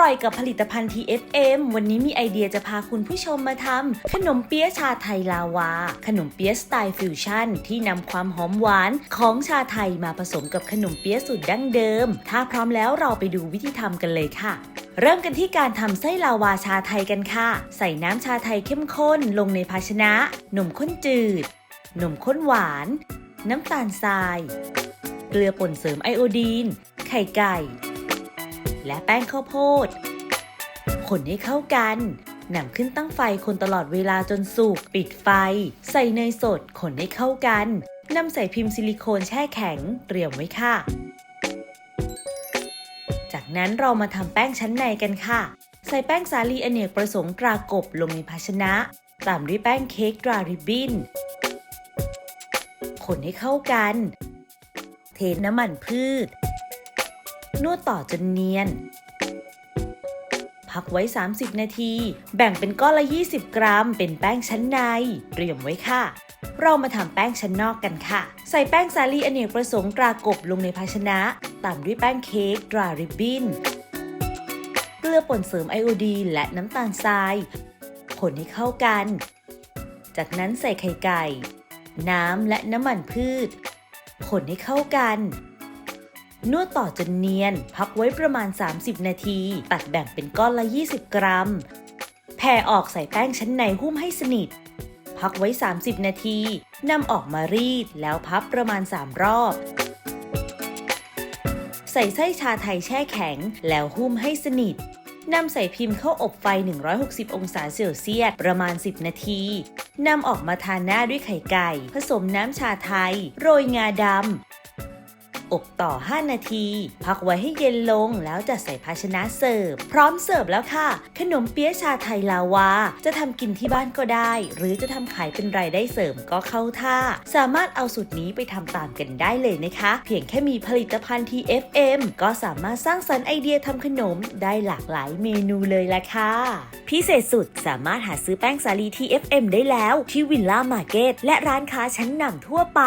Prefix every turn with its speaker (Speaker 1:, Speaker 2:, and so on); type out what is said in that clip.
Speaker 1: ร่อยกับผลิตภัณฑ์ TFM วันนี้มีไอเดียจะพาคุณผู้ชมมาทำขนมเปี๊ยะชาไทยลาวา ขนมเปี๊ยะสไตล์ฟิวชั่น ที่นำความหอมหวานของชาไทยมาผสมกับขนมเปี๊ยะสูตรดั้งเดิม ถ้าพร้อมแล้วเราไปดูวิธีทำกันเลยค่ะเริ่มกันที่การทำไส้ลาวาชาไทยกันค่ะ ใส่น้ำชาไทยเข้มข้นลงในภาชนะ นมข้นจืด นมข้นหวาน น้ำตาลทราย เกลือป่นเสริมไอโอดีน ไข่ไก่ และแป้งข้าวโพด คนให้เข้ากันนำขึ้นตั้งไฟคนตลอดเวลาจนสุก ปิดไฟ ใส่เนยสดคนให้เข้ากันนำใส่พิมพ์ซิลิโคนแช่แข็งเตรียมไว้ค่ะ จากนั้นเรามาทำแป้งชั้นในกันค่ะ ใส่แป้งสาลีอเนกประสงค์ตรากบลงในภาชนะ ตามด้วยแป้งเค้กตราริบบิ้นคนให้เข้ากัน เทน้ำมันพืช นวดต่อจนเนียน พักไว้ 30 นาที แบ่งเป็นก้อนละ 20 กรัม เป็นแป้งชั้นใน เตรียมไว้ค่ะ เรามาทำแป้งชั้นนอกกันค่ะ ใส่แป้งสาลีอเนกประสงค์ตรากบลงในภาชนะ ตามด้วยแป้งเค้กตราริบบิ้นเกลือป่นเสริมไอโอดีนและน้ำตาลทรายคนให้เข้ากัน จากนั้นใส่ไข่ไก่ น้ำและน้ำมันพืชคนให้เข้ากัน นวดต่อจนเนียน พักไว้ประมาณ 30 นาที ตัดแบ่งเป็นก้อนละ 20 กรัม แผ่ออกใส่แป้งชั้นในหุ้มให้สนิท พักไว้ 30 นาทีนำออกมารีดแล้วพับประมาณ 3 รอบ ใส่ไส้ชาไทยแช่แข็ง แล้วหุ้มให้สนิทนำใส่พิมพ์เข้าอบไฟ 160 องศาเซลเซียส ประมาณ 10 นาที นำออกมาทานหน้าด้วยไข่ไก่ ผสมน้ำชาไทย โรยงาดำ อบต่อ 5 นาที พักไว้ให้เย็นลงแล้วจัดใส่ภาชนะเสิร์ฟ พร้อมเสิร์ฟแล้วค่ะ ขนมเปี๊ยะชาไทยลาวา จะทำกินที่บ้านก็ได้ หรือจะทำขายเป็นรายได้เสริมก็เข้าท่า สามารถเอาสูตรนี้ไปทำตามกันได้เลยนะคะ เพียงแค่มีผลิตภัณฑ์ TFM ก็สามารถสร้างสรรค์ไอเดียทำขนมได้หลากหลายเมนูเลยละค่ะ พิเศษสุดสามารถหาซื้อแป้งสาลี TFM ได้แล้ว ที่วิลล่ามาร์เก็ตและร้านค้าชั้นนำทั่วไป